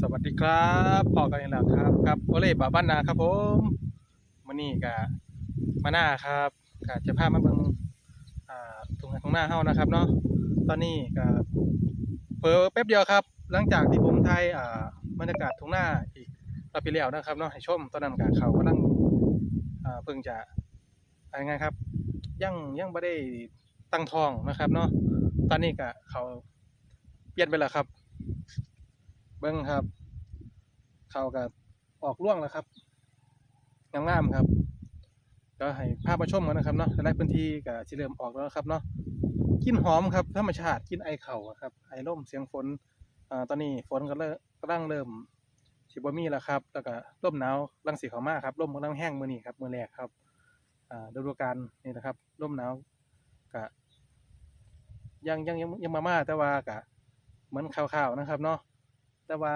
สวัสดีครับพอกันอีกแล้วครับครับโอเล่บ่าบ้านนาครับผมวันนี้กะมาหน้าครับกะจะพามาเบิ่งอ่าทุ่งนาทุ่งหน้าเฮานะครับเนาะตอนนี้กะเพิ่แป๊บเดียวครับ หลังจากที่ผมไทยอ่าบรรยากาศทุ่งหน้าอีกรอบที่แล้วนะครับเนาะให้ชมตอนนั้นกะเขากำลังอ่าเพิ่งจะอะไรไงครับยังยังไม่ได้ตั้งทองนะครับเนาะตอนนี้กะเขาเปลี่ยนไปแล้วครับ เบิ้งครับ เขาก็ออกร่วงแล้วครับงามๆครับ ก็ให้ภาพมาชมกันนะครับเนาะแต่ละพื้นที่ก็สิเริ่มออกแล้วครับเนาะกินหอมครับธรรมชาติกินไอเข่าครับ ไอร่มเสียงฝนอ่าตอนนี้ฝนก็เริ่มกำลังเริ่มสิบ่มีแล้วครับ แล้วก็ร่มหนาวรังสีเขามากครับร่มกำลังแห้งมื้อนี้ครับมือแรกครับอ่าฤดูกาลนี่นะครับร่มหนาวก็ยังยังยังยังมามาแต่ว่าก็เหมือนข่าวๆนะครับเนาะ แต่ว่า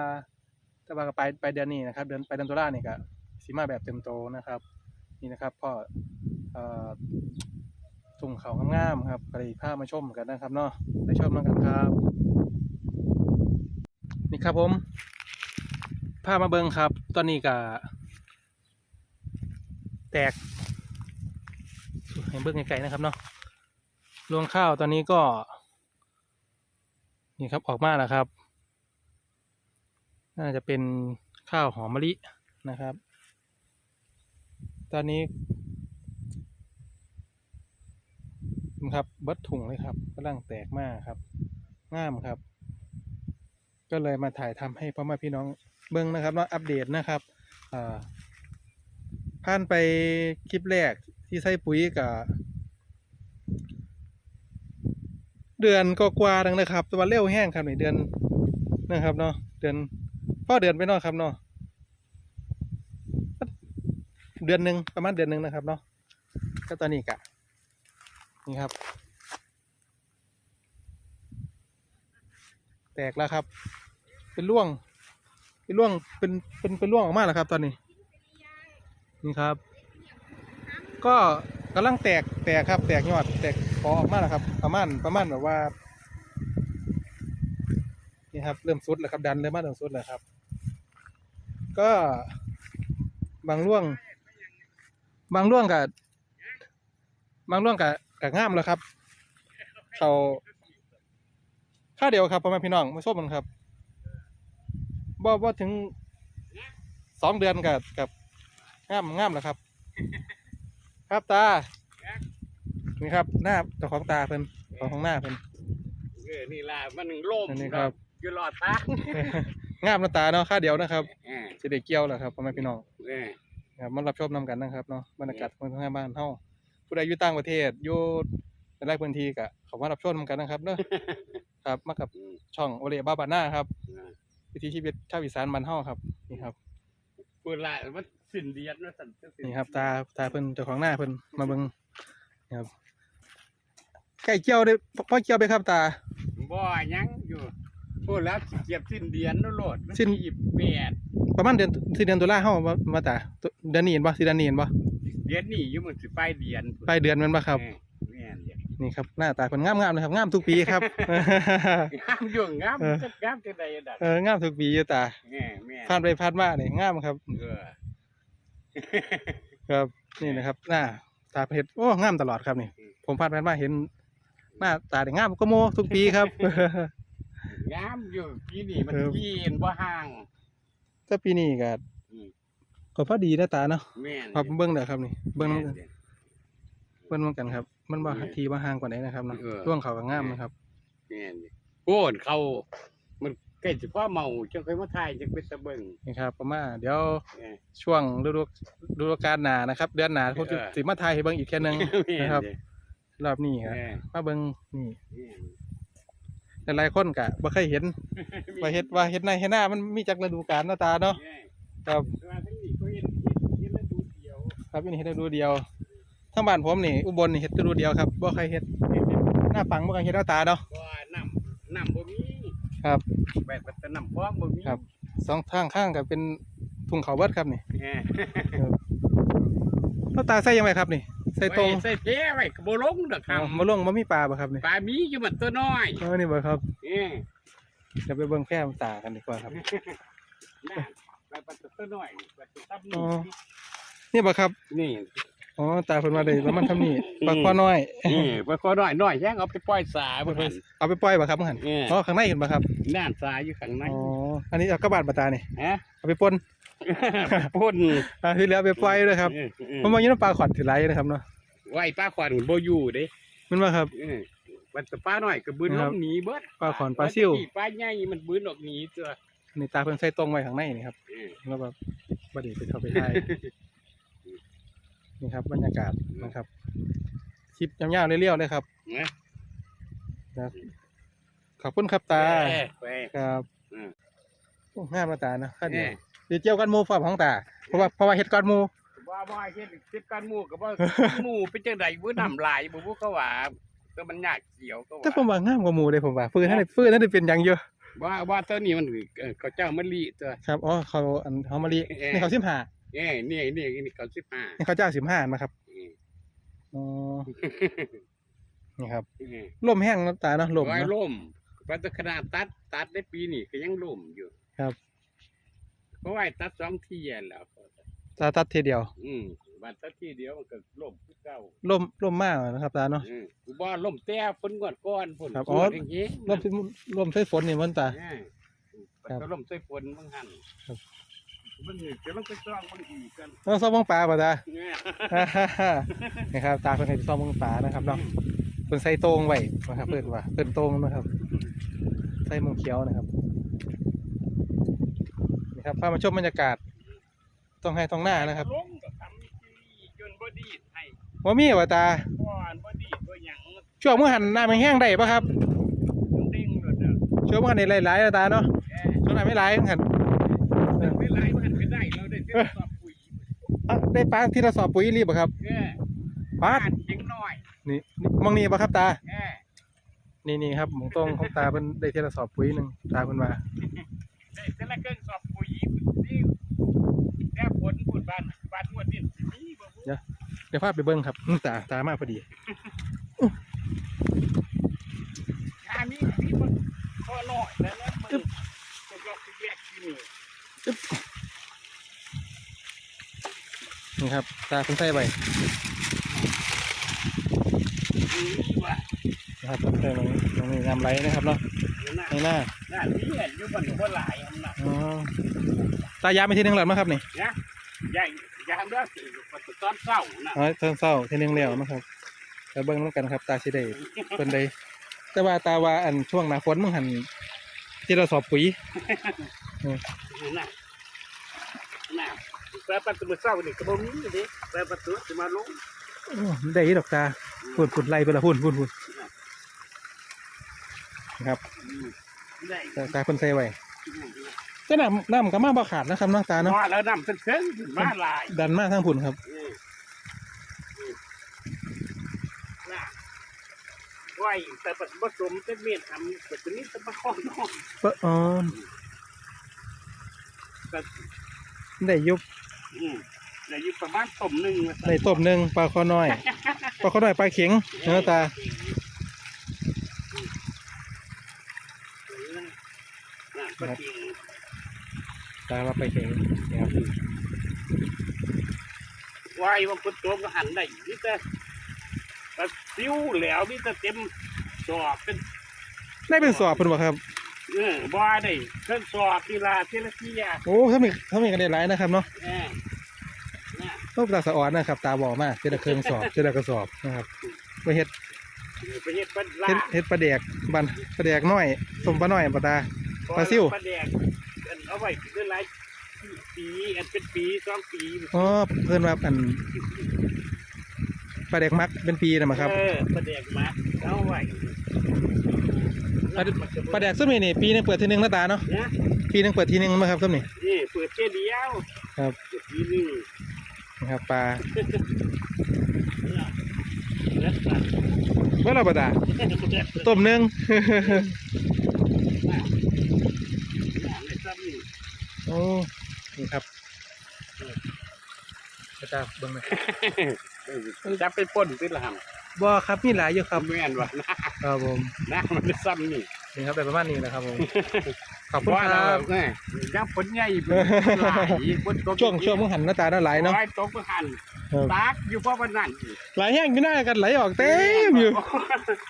แต่ว่าก็ไปไปเดือนนี้นะครับ เดือนไปเดือนตุลานี่ก็สีมาแบบเต็มโตนะครับ นี่นะครับพ่อเอ่อทุ่งเขางามๆครับก็เลยพามาชมกันนะครับเนาะไปชมกันครับ นี่ครับผมพามาเบิงครับ ตอนนี้ก็แตกให้เบิ้งไกลๆนะครับเนาะรวงข้าวตอนนี้ก็ นี่ครับออกมาแล้วครับ น่าจะเป็นข้าวหอมมะลินะครับ ตอนนี้นะครับบิดถุงเลยครับกำลังแตกมากครับงามครับ ก็เลยมาถ่ายทำให้พ่อแม่พี่น้องเบิ้งนะครับเนาะอัปเดตนะครับอ่าผ่านไปคลิปแรกที่ใส่ปุ๋ยกับเดือนก็กว่าดังนะครับ แต่ว่าเร็วแห้งครับในเดือนนะครับเนาะเดือน พ่อเดือนไปเนาะครับเนาะเดือนหนึ่งประมาณเดือนหนึ่งนะครับเนาะก็ตอนนี้กะนี่ครับ แตกแล้วครับ เป็นร่วง เป็นร่วงเป็นเป็นเป็นร่วงออกมาแล้วครับ ตอนนี้ นี่ครับ ก็กำลังแตกแตกครับ แตกยอด แตกพอออกมาแล้วครับ ประมาณประมาณแบบว่านี่ครับเริ่มสุดแล้วครับดันเริ่มมาเริ่มสุดแล้วครับ ก็บางร่วง บางร่วงกับบางร่วงกับกับง่ามแล้วครับ เขาค่าเดียวครับพ่อแม่พี่น้องมาชมกันครับบ่บ่ถึงสองเดือนกับกับง่ามง่ามแล้วครับ ครับตานี่ครับหน้าเจ้าของตาเพิ่นเจ้าของหน้าเพิ่นเออนี่ล่ะมันล่มอันนี้ครับอยู่รอดตา งามหน้าตาเนาะค่าเดียวนะครับเออสิได้เกี่ยวแล้วครับพ่อแม่พี่น้องเออครับมารับชมนํกันนะครับเนาะบรรยากาศคนทางบ้านเฮาผู้ใดอยู่ต่างประเทศอยู่ในหลายพื้นที่ก็เขามารับชมนำกันนะครับเนาะครับมากับอืมช่องโอเลบ้าบาน่าครับอ่าวิถีชีวิตชาวอีสานบ้านเฮาครับนี่ครับพูดละมันสิ้นเดือนว่าสั่นสิ้นี่ครับตาตาเพิ่นเจ้าของหน้าเพิ่นมาเบิ่งนี่ครับไก่เกี่ยวได้พ่อเกี่ยวไปครับตาบ่ยังอยู่ พูดแล้วสิเกียบสิ้นเดือนนู่นโลดมัสิ้น ยี่สิบแปดประมาณเดือนสิเดือนตุลาเฮามามาตาเดือนนี้เห็นบ่สิเดือนนี้เห็นบ่เดือนนี้อยู่มันสิปลายเดือนปลายเดือนแม่นบ่ครับเออแม่นเด้นี่ครับหน้าตาเพิ่นงามๆนะครับงามทุกปีครับ งามอยู่งามเออจักงามจังใดดักเอองามทุกปีอยู่ตาแม่แม่ผ่านไปผ่านมานี่งามครับ เออ ครับนี่นะครับหน้าตาเพชรโอ้งามตลอดครับนี่ผมผ่านไปมาเห็น หน้าตาได้งามก็โมทุกปีครับ งามอยู่ปีนี้มันเออยีนบ่ห่างถ้าปีนี้ก็อืมก็พอดีนะตาเนาะแม่นครับเบิ้งเด้อครับนี่เบิ้งแม่นำนด้เบิ้งนำกันครับ มันบ่แม่นทีบ่ห่างกว่าไหนนะครับเนาะเออ ร่วงเขาก็งามนะครับ แม่นดิโอ้นเขา มันใกล้สิพ่อเมาจังค่อยมาถ่ายจังเป็นตะเบิงนี่ครับประมาณเดี๋ยวเออช่ช่วงฤดูฤดูกาลหน้านะครับ เดือนหน้าผมจะเออสิมาถ่ายให้เบิ่งอีกแค่ยหนึง แม่นนะครับดิรอบนี้ครับเออมาเบิ่งนี่ แม่น หลายๆคนก็บ่เคยเห็นว่าเฮ็ดว่าเฮ็ดในเฮ็ดหน้ามันมีจักฤดูกาลเนาะตาเนาะแม่นครับแต่ว่าทั้งนี้ก็เห็นเห็นแล้วดูเดียวครับอันนี้เฮ็ดฤดูเดียวทั้งบ้านผมนี่อุบลนี่เฮ็ดฤดูเดียวครับบ่เคยเฮ็ดหน้าปังบ่เคยเฮ็ดเอาตาเนาะบ่น้ำน้ำบ่มีครับแบบว่าแต่น้ำคลองบ่มีครับสองทางข้างก็เป็นทุ่งเขาเบิดครับนี่แหม่แล้วตาใส่ยังไงครับนี่ ใส่ตรงไว้ใส่แพ้ไว้ก็บ่ลงดอกคอ๋รัอบมาลงบ่มีปลาบ่ครับนี่ปลามีอยู่มันตัวน้อยเออนี่บ่ครับเออเดี๋ยวไปเบิ่งแพร่ตากันดีกว่าครับน่าไปปัดตัวน้อยปัดตัวตั้มอ๋นี่อนี่บ่ครับนี่อ๋อตาเพิ่นว่าได้ประมาณเท่านี้ปลาคอน้อย นี่ปลาคอน้อยน้อยแย่งเอาไปปล่อยสาบ่ทัน เอาไปปล่อยบ่ครับหั่นเอออ๋อข้างในเห็นบ่ครับน่านสาอยู่ข้างในอ๋ออันนี้เอากระบาดบ่ตานี่ฮะเอาไปป่น พ่นอ่าที่เหลือเอาไปปล่อยด้วยครับเออเออผมว่าอยู่น้ำปลาขวัญถือไรนะครับเนาะไว้ป้าขวัญบ่อยู่เด้มันว่าครับเออมันแต่ป้าน้อยก็บืนคลรับงหนีเบิดปลาขวัญปลาซิ่วปลาใหญ่มันบืนออกหนีตัวนี่ตาเพิ่นใส่ตรงไว้ข้างในนี่ครับเออแล้วแบบบัดนี้ไปเข้าไปถ่ายนี่ครับบรรยากาศนะครับคลิปยาวๆเรียวๆเลยครับนะครับขอบคุณครับตาเออไปครับอืมโอ้งามนะตานะข้าเอเดียวอ เดี๋ยวเจียวกันหมูฝาของตาเพราะว่าเพราะว่าเฮ็ดก้อนหมูว่าบ่ให้เฮ็ดเฮ็ดการหมู่ก็บ่ หมู่เป็นจังได๋บ่น้ำลายบ่บ่เขาว่าก็มันยากเขียวก็แต่ผมว่าว่างามกว่าหมูเลยผมว่าฟืนนั่นฟืนนั่นได้เป็นหยังเยอะว่าว่าตัวนี้มันเออเขาเจ้ามะลิตัว ครับอ๋อเขาอันเขามาลีเออนี่เขาสิบห้าเอ้นี่นี่นี่เขา15นี่เขาเจ้าสิบห้านะครับเอออ๋อนี่ครับเออลมแห้งนะตาเนาะลมไว้เนาะ ล่มปัตขนาดตัดตัดได้ปีนี้ก็ยังล่มอยู่ครับ เพราะว่าตัดสองทีแล้วตาตัดทีเดียวอืมบัดตัดทีเดียวมันก็ล่มคือเก่าลมลมมากนะครับตาเนาะอืมกูบ่ล่มแต่ฝนก่อนก่อนฝนครับสอ๋อวดอย่างงี้ลมที่ลมใช้ฝนนี่มันตาเออครับมันก็ล่มใส่ฝนบางหันครับมันนี่จะต้องไปซ่องมันอีกกันเราซ่อมมังปลาป่ะตาเนี่ยนะครับตาเพิ่นให้ไปซ่อมมังปลานะครับเนาะเพิ่นใส่โตรงไว้นะครับเพิ่นว่าเพิ่นโตรงนะครับใส่มังเขียวนะครับ นี่ครับพามาชมบรรยากาศ ต้องให้ต้องหน้านะครับลงก็ทำที่จนบ่ดีดให้ว่ามีว่าตาก่อนบ่ดีดบ่หยังช่วงมื้อหันน้ำมันแห้งได้ปะครับมันเด้งหมดอะช่วงมื้อหันนี่หลายๆนะตาเนาะแกช่วงนั้นไม่หลายหันมันไม่ไรมันไม่ได้เราได้เส้นสอบปุ๋ยอะได้ปลาที่เราสอบปุ๋ยรีบบ่ครับแกปลาบ้านเล็กน้อยนี่นี่มองนี่บ่ครับตาแกนี่นี่ครับหมองตรงของตาเพิ่นได้ที่เราสอบปุ๋ยหนึงตาเพิ่นว่าได้เส้นละเครื่องสอบปุ๋ยนี่แค่ผลผล บ้านบ้านงวดนี่มีบ่บุเดี๋ยวพาไปเบิ่งครับอื้อตาตามาพอดีทางนี้มีมันก็น้อยแล้วนะมันจะก็แยกที่นี่นี่ครับ ตาเพิ่นใส่ไว้มีว่านะครับเพิ่นใส่ไว้ตรงนี้งามไหลนะครับเนาะน่ะในหน้าน่ะที่เห็นอยู่มันบ่หลายอันน่ะอ๋อตายามไปทีหนึงแล้วมั้งครับนี่ นะ ใหญ่ยามเด้อสิตอนเช้าน่ะอ๋อเทิงเศร้าทีหนึงแล้วนะครับไปเบิ่งนำกันครับ ตาสิได้เพิ่นได้แต่ว่าตาว่าอันช่วงหน้าฝนมึงหันที่เราสอบปุ๋ยน่ะน่ะแต่ประตูเช้านี่ก็บ่มีเด้แต่ประตูสิมาลงโอ้ได้อีดอกตาพูดพูดไล่ไปละพูดพูดพูดนะครับได้ตาตาเพิ่นใส่ไว้ แต่น้ำน้ำก็มาบ่ขาดนะครับเนาะตาเนาะมาแล้วนำเส้นๆมาหลายดันมาทางพุ่นครับอืมอืมน่ะไว้แต่ปัจผสมเป็นเมียนทำแต่ตัวนี้จะมาข้อน้องเปิ้อ๋อแต่ได้ยุบอืมแต่อยู่ประมาณต้มหนึ่งได้ต้มหนึ่งปลาคอน้อยปลาคอน้อยปลาเข็งเนาะตาน่ะก็จริง ตาว่าปลาเข็งนี่ครับไว้ว่าคนโตก็หันได้นี่แต่แต่ซิ้วแล้วนี่แต่เต็มสอบเป็นได้เป็นสอบเพิ่นบ่ครับเออบ่ได้เครื่องสอบทีละทีละทีอะโอ้ถ้ามีถ้ามีกันได้หลายนะครับเนาะเออน่ะต้องตาสะอ่อนนะครับ ตาบอกมากเจดเครื่องสอบเจดกระสอบนะครับไปเฮ็ดไปเฮ็ดปลาลาเฮ็ดเฮ็ดปลาแดกบันปลาแดกน้อยต้มปลาน้อยปลาตา ปลาซิ่ว ปลาแดกอัน เอาไว้เป็นหลายปีอันเป็นปีสองปีอ๋อเพิ่นว่าอันปลาแดกมักเป็นปีนะมาครับเออปลาแดกมาเอาไว้ปลาปลาแดกซุ่มนี่นี่ปีหนึงเปิดทีหนึงนะตาเนาะนะปีหนึงเปิดทีหนึงมาครับซุ่มนี่นี่เปิดเท่ยเดียวครับเปิดทีหนึงนะครับปลาแล้วก็เมื่อเราปลาตาต้มหนึง ในซ้ำนี่ โอ้ นี่ครับปลาตาเบิ่งหน่อยจับไปป่นติละหันบ่ครับมีหลายอยู่ครับแม่นว่านะครับผมนะมันได้ซ้ำนี่นี่ครับแบบประมาณนี้นะครับผมขอบคุณว่าคเรารับไงยังฝนใหญ่เป็นหลายฝนตกช่วงช่วงมึงหันหน้าตาหน้าไหลเนาะโอ้ยตกเมื่อหันครับตากอยู่เพราะวันนั้นอีกไหลแห้งอยู่หน้ากันไหลออกเต็มอยู่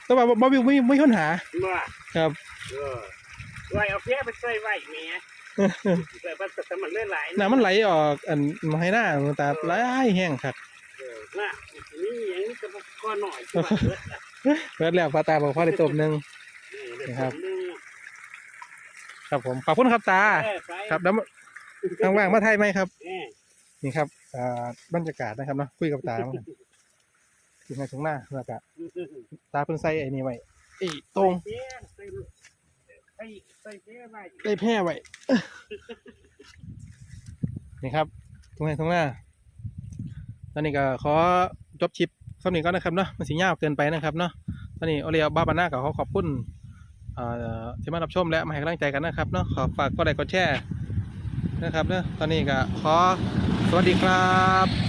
แต่ว่าบ่มีไม่ไม่ค้นหาเมื่อครับเออไว้เอาเพี้ยไปใส่ไว้แหม่ใส่บัตรแต่มันเลื่อนไหลายน้ำมันไหลออกอันมาให้หน้าตาไหลแห้งครับเออน่ะนี่อย่างนี้จะก็หน่อยที่ว่าเบิดน่ะเปิดแล้วปลาตาบอกพ่อได้ตบหนึ่งนี่เดี๋ยวครับผมนึงครับผมขอบคุณครับตา เออไปครับแล้วทางว่างมาไทยไหมครับ เออ นี่ครับอ่าบรรยากาศนะครับเนาะคุยกับตามาถึงไงตรงหน้าแล้วก็ตาเพิ่นใส่ไอ้นี่ไว้ไอ้ตรงใส่เพี้ยใส่ ใส่ใส่เพี้ยไว้ได้แพร่ไว้นี่ครับตรงไหนตรงหน้าตอนนี้ก็ขอจบชิปสำนี้ก็นะครับเนาะมันสียาวเกินไปนะครับเนาะตอนนี้โอเลียบ้าบาน่าก็ขอขอบคุณเอ่อที่มารับชมและมาให้กำลังใจกันนะครับเนาะขอฝากกดไลค์กดแชร์นะครับเนาะตอนนี้ก็ขอสวัสดีครับ